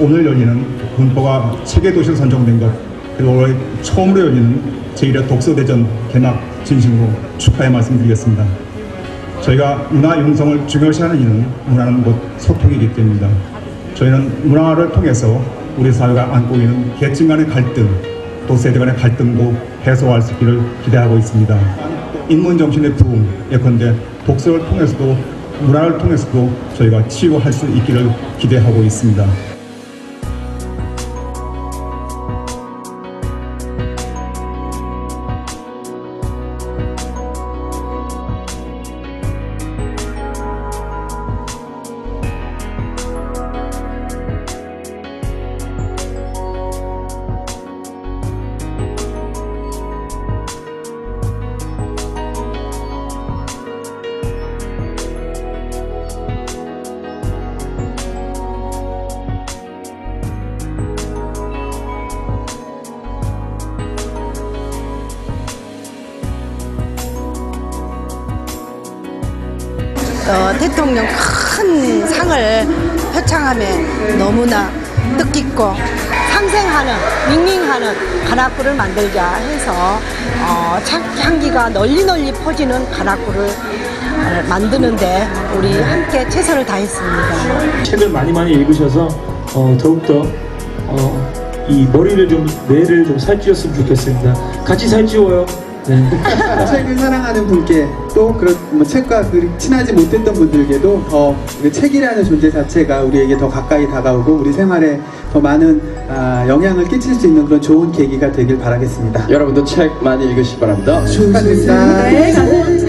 오늘 열리는 군포가 세계 도시로 선정된 것 그리고 올해 처음으로 열리는 제1회 독서대전 개막 진심으로 축하의 말씀드리겠습니다. 저희가 문화 융성을 중요시하는 이유는 문화는 곧 소통이기 때문입니다. 저희는 문화를 통해서 우리 사회가 안고 있는 계층 간의 갈등, 또 세대 간의 갈등도 해소할 수 있기를 기대하고 있습니다. 인문 정신의 부흥, 예컨대 독서를 통해서도 문화를 통해서도 저희가 치유할 수 있기를 기대하고 있습니다. 어, 대통령 큰 상을 표창함에 너무나 뜻깊고 상생하는 밍밍하는 가락구를 만들자 해서 어, 창- 향기가 널리 널리 퍼지는 가락구를 어, 만드는데 우리 함께 최선을 다했습니다. 책을 많이 많이 읽으셔서 어, 더욱더 어, 이 머리를 좀 뇌를 좀 살찌웠으면 좋겠습니다. 같이 살찌워요. 네. 책을 사랑하는 분께 또 그런 뭐 책과 그리 친하지 못했던 분들께도 더 그 책이라는 존재 자체가 우리에게 더 가까이 다가오고 우리 생활에 더 많은 아, 영향을 끼칠 수 있는 그런 좋은 계기가 되길 바라겠습니다. 여러분도 책 많이 읽으시기 바랍니다. 축하드립니다. 얘기할래요